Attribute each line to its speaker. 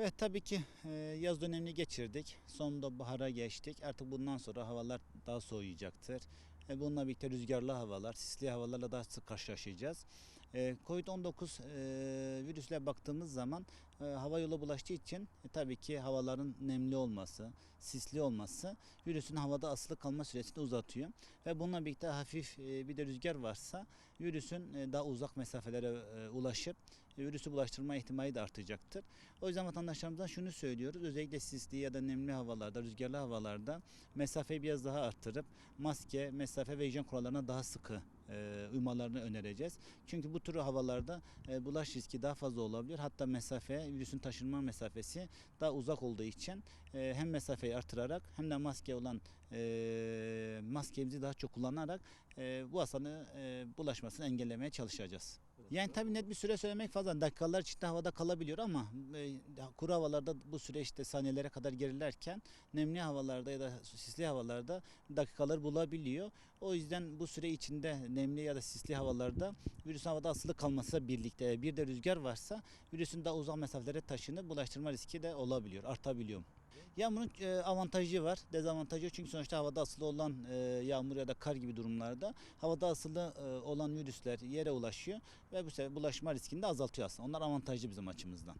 Speaker 1: Evet tabii ki e, yaz dönemini geçirdik. Sonunda bahara geçtik. Artık bundan sonra havalar daha soğuyacaktır. E, Bununla birlikte rüzgarlı havalar, sisli havalarla daha sık karşılaşacağız. E, Covid-19 e, virüsle baktığımız zaman hava yolu bulaştığı için tabii ki havaların nemli olması, sisli olması virüsün havada asılı kalma süresini uzatıyor. Ve bununla birlikte hafif bir de rüzgar varsa virüsün daha uzak mesafelere ulaşıp virüsü bulaştırma ihtimali de artacaktır. O yüzden vatandaşlarımızdan şunu söylüyoruz. Özellikle sisli ya da nemli havalarda, rüzgarlı havalarda mesafeyi biraz daha arttırıp maske, mesafe ve hijyen kurallarına daha sıkı e, uymalarını önereceğiz. Çünkü bu tür havalarda e, bulaş riski daha fazla olabilir. Hatta mesafe, virüsün taşınma mesafesi daha uzak olduğu için e, hem mesafeyi artırarak hem de maske olan e, maskemizi daha çok kullanarak e, bu hastanın e, bulaşmasını engellemeye çalışacağız. Yani tabii net bir süre söylemek fazla. Dakikalar içinde havada kalabiliyor ama e, kuru havalarda bu süre işte saniyelere kadar gerilerken nemli havalarda ya da sisli havalarda dakikalar bulabiliyor. O yüzden bu süre içinde nemli ya da sisli havalarda virüs havada asılı kalması birlikte bir de rüzgar varsa virüsün daha uzak mesafelere taşınıp bulaştırma riski de olabiliyor, artabiliyor. Yağmurun e, avantajı var, dezavantajı yok. çünkü sonuçta havada asılı olan e, yağmur ya da kar gibi durumlarda havada asılı e, olan virüsler yere ulaşıyor ve bu sefer bulaşma riskini de azaltıyor aslında. Onlar avantajlı bizim açımızdan.